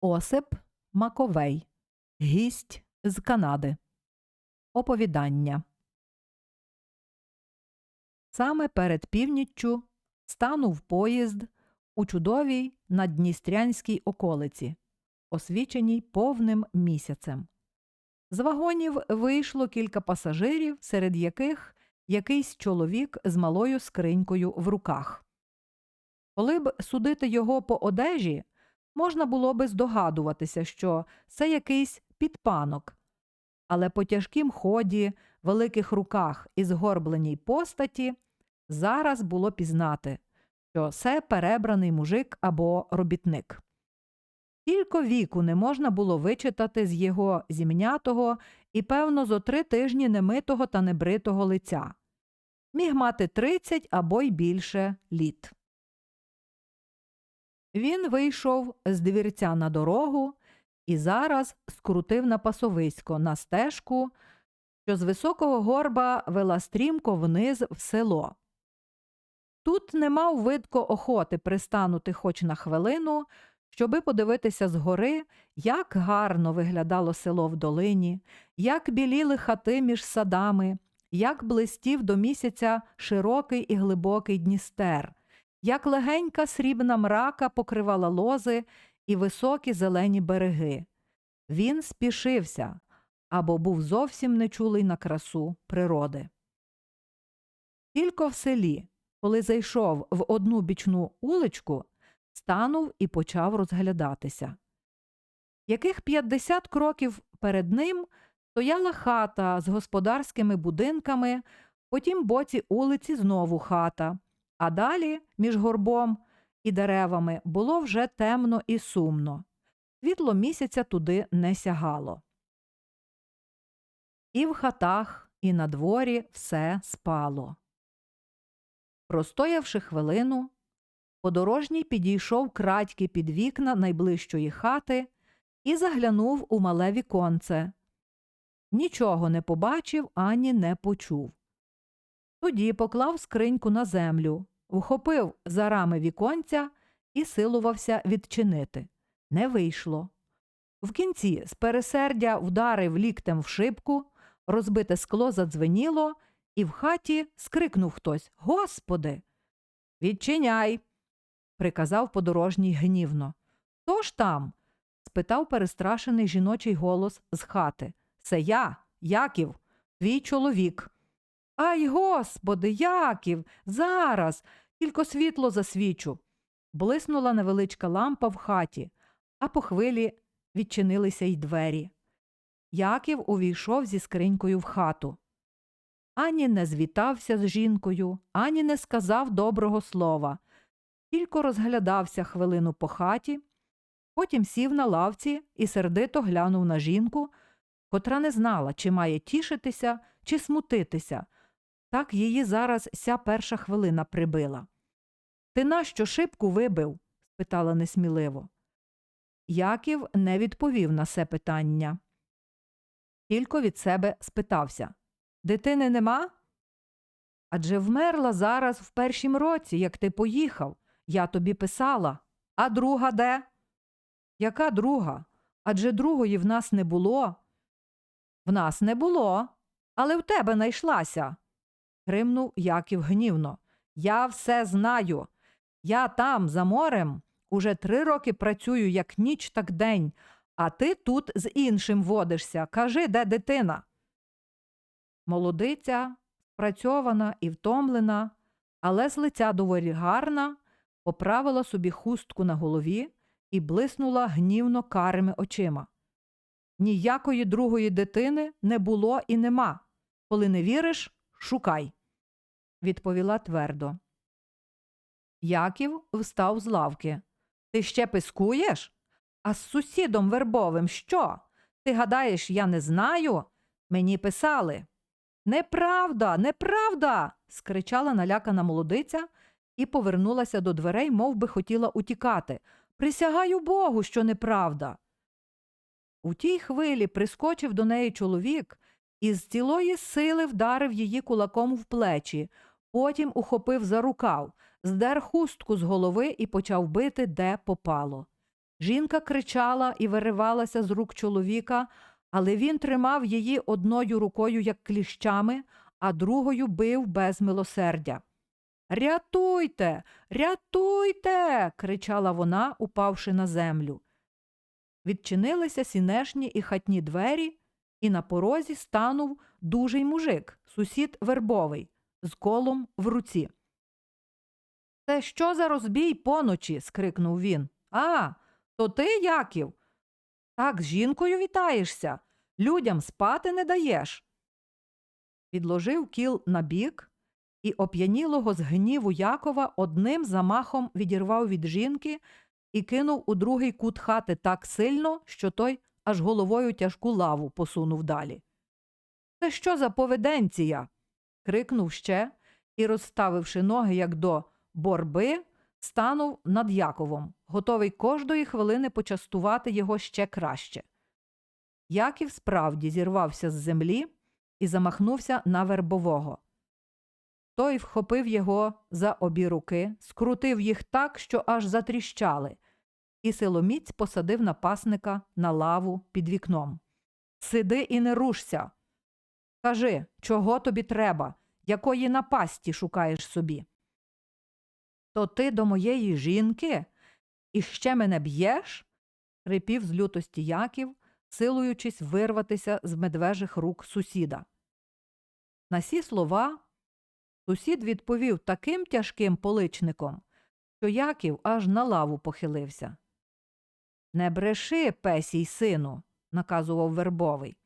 Осип Маковей. Гість з Канади. Оповідання. Саме перед північчю станув поїзд у чудовій наддністрянській околиці, освіченій повним місяцем. З вагонів вийшло кілька пасажирів, серед яких якийсь чоловік з малою скринькою в руках. Коли б судити його по одежі, можна було би здогадуватися, що це якийсь підпанок, але по тяжкім ході, великих руках і згорбленій постаті зараз було пізнати, що це перебраний мужик або робітник. Тільки віку не можна було вичитати з його зімнятого і, певно, зо три тижні немитого та небритого лиця. Міг мати тридцять або й більше літ. Він вийшов з двірця на дорогу і зараз скрутив на пасовисько на стежку, що з високого горба вела стрімко вниз в село. Тут не мав видко охоти пристанути хоч на хвилину, щоби подивитися згори, як гарно виглядало село в долині, як біліли хати між садами, як блистів до місяця широкий і глибокий Дністер, як легенька срібна мрака покривала лози і високі зелені береги. Він спішився або був зовсім нечулий на красу природи. Тільки в селі, коли зайшов в одну бічну уличку, станув і почав розглядатися. Яких 50 кроків перед ним стояла хата з господарськими будинками, потім боці улиці знову хата, а далі, між горбом і деревами, було вже темно і сумно. Світло місяця туди не сягало. І в хатах, і на дворі все спало. Простоявши хвилину, подорожній підійшов крадьки під вікна найближчої хати і заглянув у мале віконце. Нічого не побачив ані не почув. Тоді поклав скриньку на землю, вхопив за рами віконця і силувався відчинити. Не вийшло. В кінці з пересердя вдарив ліктем в шибку, розбите скло задзвеніло, і в хаті скрикнув хтось Господи. Відчиняй. приказав подорожній гнівно. Хто ж там? спитав перестрашений жіночий голос з хати. Це я, Яків, твій чоловік. Ай, господи, Яків, зараз, тільки світло засвічу. Блиснула невеличка лампа в хаті, а по хвилі відчинилися й двері. Яків увійшов зі скринькою в хату. Ані не звітався з жінкою, ані не сказав доброго слова, тільки розглядався хвилину по хаті, потім сів на лавці і сердито глянув на жінку, котра не знала, чи має тішитися, чи смутитися. Так її зараз ся перша хвилина прибила. Ти нащо шибку вибив? спитала несміливо. Яків не відповів на це питання. Тільки від себе спитався Дитини нема? Адже вмерла зараз в першім році, як ти поїхав. Я тобі писала. А друга де? Яка друга? Адже другої в нас не було. В нас не було, але в тебе найшлася. Гримнув Яків гнівно. Я все знаю. Я там, за морем, уже три роки працюю як ніч, так день, а ти тут з іншим водишся. Кажи, де дитина. Молодиця, спрацьована і втомлена, але з лиця доволі гарна, поправила собі хустку на голові і блиснула гнівно карими очима. Ніякої другої дитини не було і нема. Коли не віриш, шукай, відповіла твердо. Яків встав з лавки. Ти ще пискуєш? А з сусідом Вербовим що? Ти гадаєш, я не знаю? Мені писали. Неправда, неправда. скричала налякана молодиця і повернулася до дверей, мов би хотіла утікати. Присягаю Богу, що неправда. У тій хвилі прискочив до неї чоловік і з цілої сили вдарив її кулаком в плечі, потім ухопив за рукав, здер хустку з голови і почав бити, де попало. Жінка кричала і виривалася з рук чоловіка, але він тримав її одною рукою, як кліщами, а другою бив без милосердя. Рятуйте, рятуйте. кричала вона, упавши на землю. Відчинилися сінешні і хатні двері, і на порозі станув дужий мужик, сусід вербовий, з колом в руці. Це що за розбій поночі? скрикнув він. А, то ти, Яків? Так з жінкою вітаєшся, людям спати не даєш. Підложив кіл на бік і оп'янілого з гніву Якова одним замахом відірвав від жінки і кинув у другий кут хати так сильно, що той аж головою тяжку лаву посунув далі. Це що за поведенція? Крикнув ще і, розставивши ноги, як до борби, станув над Яковом, готовий кожної хвилини почастувати його ще краще. Яків справді зірвався з землі і замахнувся на вербового. Той вхопив його за обі руки, скрутив їх так, що аж затріщали, і силоміць посадив напасника на лаву під вікном. Сиди і не рушся. Кажи, чого тобі треба, якої напасті шукаєш собі? То ти до моєї жінки і ще мене б'єш? рипів з лютості Яків, силуючись вирватися з медвежих рук сусіда. На сі слова сусід відповів таким тяжким поличником, що Яків аж на лаву похилився. Не бреши, песій сину, наказував вербовий.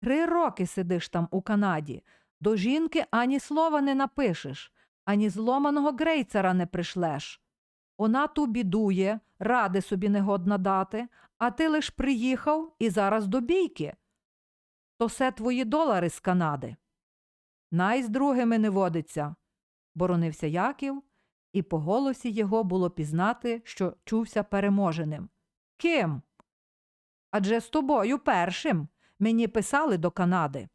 Три роки сидиш там у Канаді, до жінки ані слова не напишеш, ані зломаного грейцера не пришлеш. Вона ту бідує, ради собі не годна дати, а ти лиш приїхав і зараз до бійки. То все твої долари з Канади. Най з другими не водиться, боронився Яків, і по голосі його було пізнати, що чувся переможеним. Ким? Адже з тобою першим мені писали до Канади.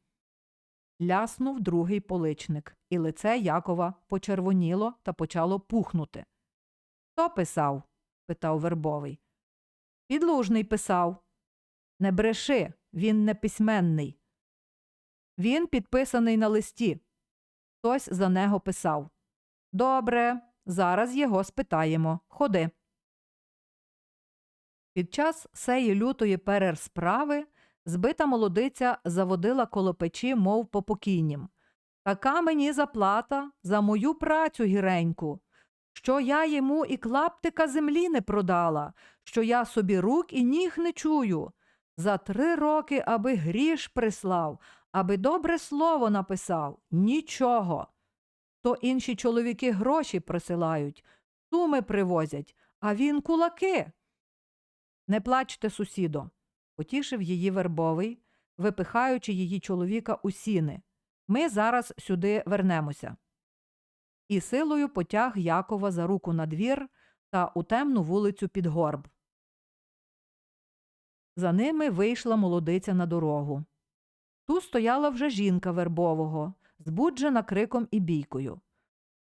Ляснув другий поличник, і лице Якова почервоніло та почало пухнути. Хто писав? питав Вербовий. Підлужний писав. Не бреши, він не письменний. Він підписаний на листі. Хтось за нього писав. Добре, зараз його спитаємо. Ходи. Під час сеї лютої перерсправи збита молодиця заводила коло печі, мов по покійнім. Така мені заплата за мою працю гіреньку, що я йому і клаптика землі не продала, що я собі рук і ніг не чую. За три роки, аби гріш прислав, аби добре слово написав нічого. То інші чоловіки гроші присилають, суми привозять, а він кулаки. Не плачте, сусідо, потішив її вербовий, випихаючи її чоловіка у сіни. Ми зараз сюди вернемося. І силою потяг Якова за руку на двір та у темну вулицю під горб. За ними вийшла молодиця на дорогу. Ту стояла вже жінка вербового, збуджена криком і бійкою.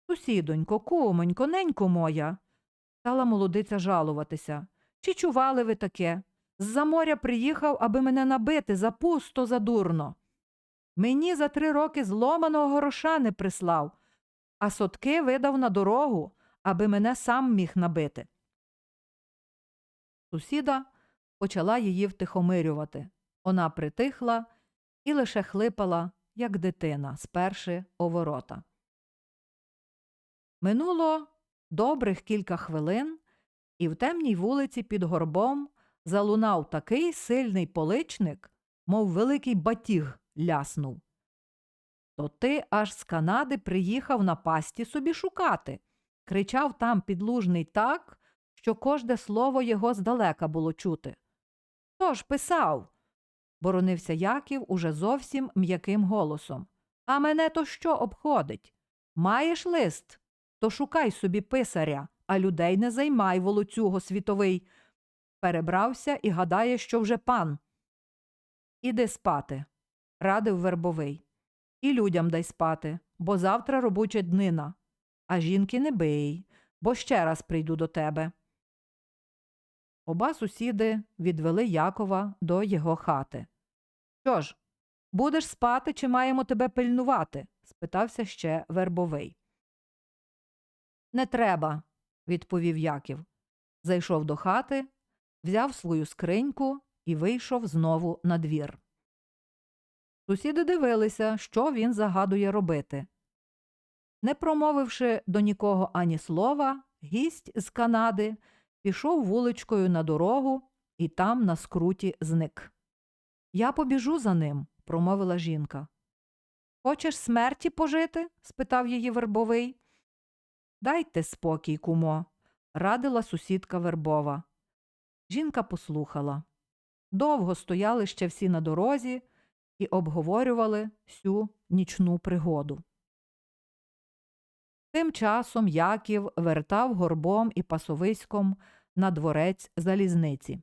Сусідонько, кумонько, ненько моя. Стала молодиця жалуватися. Чи чували ви таке? З-за моря приїхав, аби мене набити запусто задурно. Мені за три роки зломаного гроша не прислав, а сотки видав на дорогу, аби мене сам міг набити. Сусіда почала її втихомирювати. Вона притихла і лише хлипала, як дитина, сперши у ворота. Минуло добрих кілька хвилин, і в темній вулиці під горбом залунав такий сильний поличник, мов великий батіг ляснув. То ти аж з Канади приїхав на пасті собі шукати. кричав там підлужний так, що кожне слово його здалека було чути. Хто ж писав? боронився Яків уже зовсім м'яким голосом. А мене то що обходить? Маєш лист? То шукай собі писаря, а людей не займай волоцюго світовий. Перебрався і гадає, що вже пан. Іди спати, радив вербовий. І людям дай спати, бо завтра робоча днина. А жінки не бий, бо ще раз прийду до тебе. Оба сусіди відвели Якова до його хати. Що ж, будеш спати чи маємо тебе пильнувати? спитався ще вербовий. Не треба, відповів Яків. Зайшов до хати, взяв свою скриньку і вийшов знову на двір. Сусіди дивилися, що він загадує робити. Не промовивши до нікого ані слова, гість з Канади пішов вуличкою на дорогу і там на скруті зник. Я побіжу за ним, промовила жінка. Хочеш смерті пожити? спитав її вербовий. Дайте спокій, кумо, радила сусідка вербова. Жінка послухала. Довго стояли ще всі на дорозі і обговорювали сю нічну пригоду. Тим часом Яків вертав горбом і пасовиськом на дворець залізниці.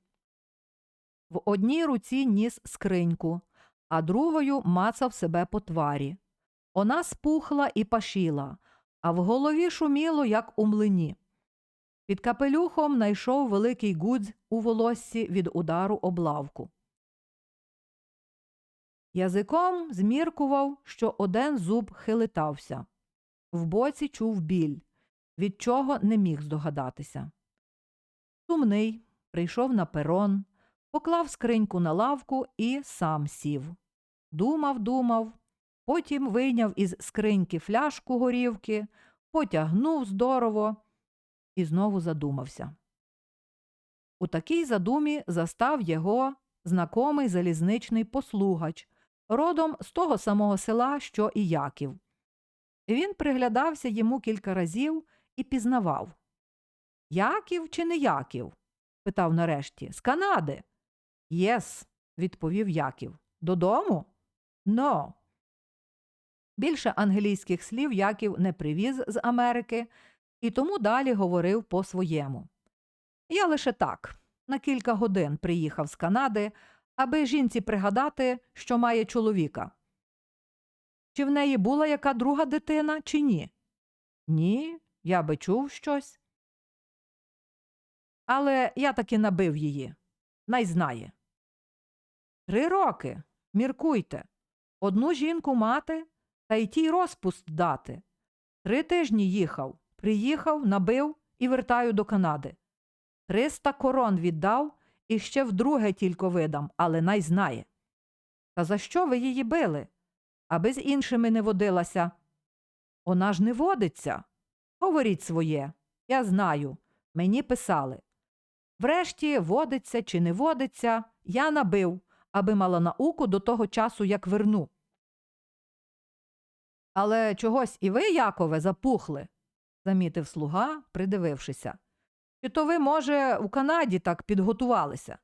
В одній руці ніс скриньку, а другою мацав себе по тварі. Вона спухла і пашіла, а в голові шуміло, як у млині. Під капелюхом найшов великий гудзь у волоссі від удару облавку. Язиком зміркував, що один зуб хилитався. В боці чув біль, від чого не міг здогадатися. Сумний прийшов на перон, поклав скриньку на лавку і сам сів. Думав, думав, потім вийняв із скриньки фляжку горівки, потягнув здорово і знову задумався. У такій задумі застав його знакомий залізничний послугач, родом з того самого села, що і Яків. Він приглядався йому кілька разів і пізнавав. Яків чи не Яків? питав нарешті. З Канади. Єс, відповів Яків. Додому? Но. Більше англійських слів Яків не привіз з Америки і тому далі говорив по своєму. Я лише так, на кілька годин приїхав з Канади, аби жінці пригадати, що має чоловіка. Чи в неї була яка друга дитина, чи ні? Ні, я би чув щось. Але я таки набив її. Най знає. Три роки. Міркуйте. Одну жінку мати та й тій розпуст дати. Три тижні їхав, приїхав, набив і вертаю до Канади. Триста корон віддав і ще вдруге тільки видам, але най знає. Та за що ви її били? Аби з іншими не водилася. Вона ж не водиться. Говоріть своє. Я знаю. Мені писали. Врешті, водиться чи не водиться, я набив, аби мала науку до того часу, як верну. Але чогось і ви, Якове, запухли, замітив слуга, придивившися. Чи то ви, може, у Канаді так підготувалися?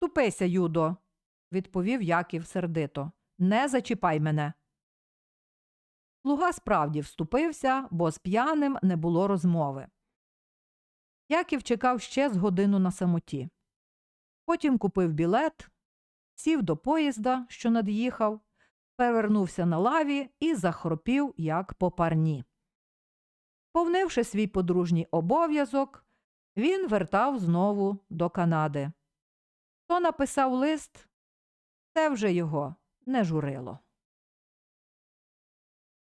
Тупися, Юдо, відповів Яків сердито. Не зачіпай мене. Слуга справді вступився, бо з п'яним не було розмови. Яків чекав ще з годину на самоті. Потім купив білет, сів до поїзда, що над'їхав, перевернувся на лаві і захропів, як по парні. Повнивши свій подружній обов'язок, він вертав знову до Канади. Хто написав лист, це вже його не журило.